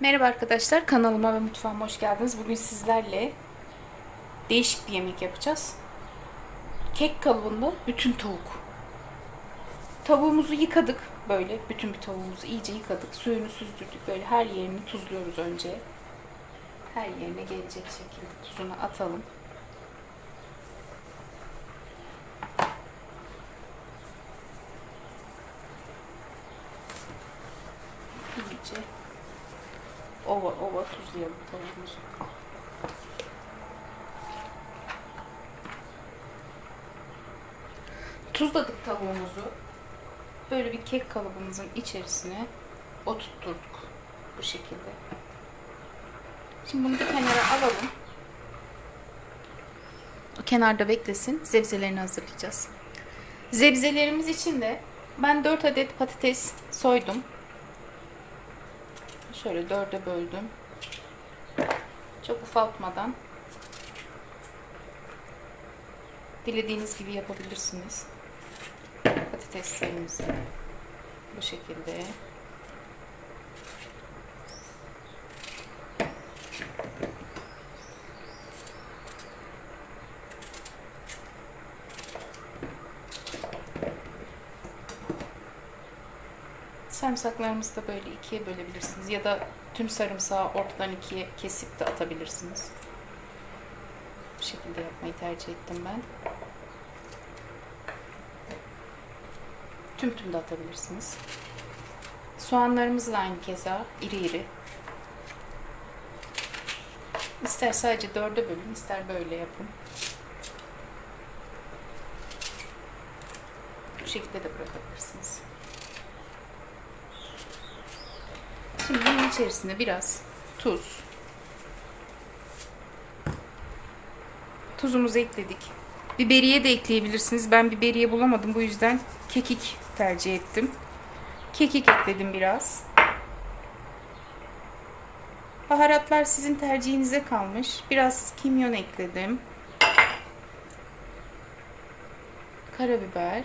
Merhaba arkadaşlar, kanalıma ve mutfağıma hoş geldiniz. Bugün sizlerle değişik bir yemek yapacağız. Kek kalıbında bütün tavuk. Tavuğumuzu yıkadık böyle, bütün bir tavuğumuzu iyice yıkadık. Suyunu süzdürdük böyle her yerini tuzluyoruz önce. Her yerine gelecek şekilde tuzunu atalım. İyice ova ova tuzlayalım tavuğumuzu. Tuzladık tavuğumuzu. Böyle bir kek kalıbımızın içerisine oturtturduk. Bu şekilde. Şimdi bunu bir kenara alalım. O kenarda beklesin. Zebzelerini hazırlayacağız. Zebzelerimiz için de ben 4 adet patates soydum. Şöyle dörde böldüm. Çok ufaltmadan. Dilediğiniz gibi yapabilirsiniz. Patateslerimizi bu şekilde. Sarımsaklarımızı da böyle ikiye bölebilirsiniz. Ya da tüm sarımsağı ortadan ikiye kesip de atabilirsiniz. Bu şekilde yapmayı tercih ettim ben. Tüm tüm de atabilirsiniz. Soğanlarımızı da aynı keza iri iri. İster sadece dörde bölün, ister böyle yapın. Bu şekilde de bırakabilirsiniz. Şimdi bunun içerisine biraz tuz. Tuzumuzu ekledik. Biberiye de ekleyebilirsiniz. Ben biberiye bulamadım. Bu yüzden kekik tercih ettim. Kekik ekledim biraz. Baharatlar sizin tercihinize kalmış. Biraz kimyon ekledim. Karabiber.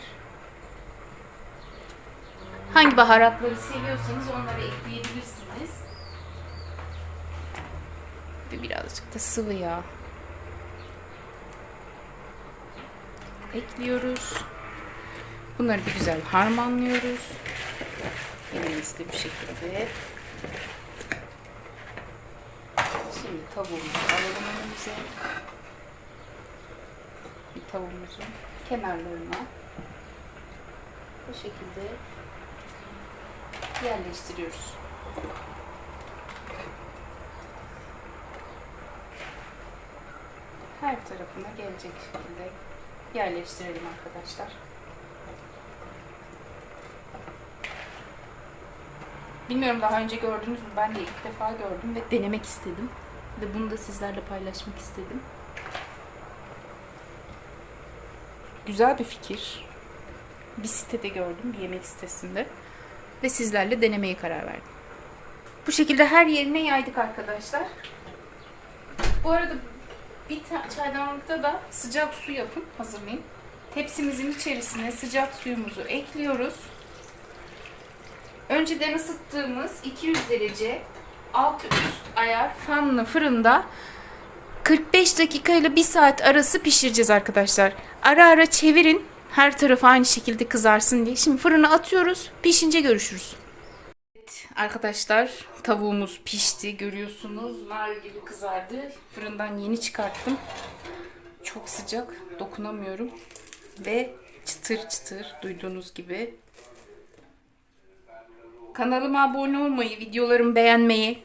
Hangi baharatları seviyorsanız onları ekleyebilirsiniz. Ve birazcık da sıvı yağ. Ekliyoruz. Bunları bir güzel harmanlıyoruz. Elimizde bir şekilde. Şimdi tavuğumuzu alalım önümüze. Bir tavuğumuzun kenarlarına bu şekilde yerleştiriyoruz. Her tarafına gelecek şekilde yerleştirelim arkadaşlar. Bilmiyorum daha önce gördünüz mü? Ben de ilk defa gördüm ve denemek istedim. Ve bunu da sizlerle paylaşmak istedim. Güzel bir fikir. Bir sitede gördüm, bir yemek sitesinde. Ve sizlerle denemeye karar verdim. Bu şekilde her yerine yaydık arkadaşlar. Bu arada bir ta- çaydanlıkta da sıcak su yapın, hazırlayın. Tepsimizin içerisine sıcak suyumuzu ekliyoruz. Önceden ısıttığımız 200 derece alt üst ayar fanlı fırında 45 dakika ile 1 saat arası pişireceğiz arkadaşlar. Ara ara çevirin. Her tarafı aynı şekilde kızarsın diye. Şimdi fırına atıyoruz. Pişince görüşürüz. Evet arkadaşlar tavuğumuz pişti. Görüyorsunuz nar gibi kızardı. Fırından yeni çıkarttım. Çok sıcak. Dokunamıyorum. Ve çıtır çıtır duyduğunuz gibi. Kanalıma abone olmayı, videolarımı beğenmeyi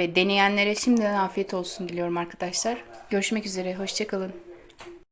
ve deneyenlere şimdiden afiyet olsun diliyorum arkadaşlar. Görüşmek üzere. Hoşçakalın.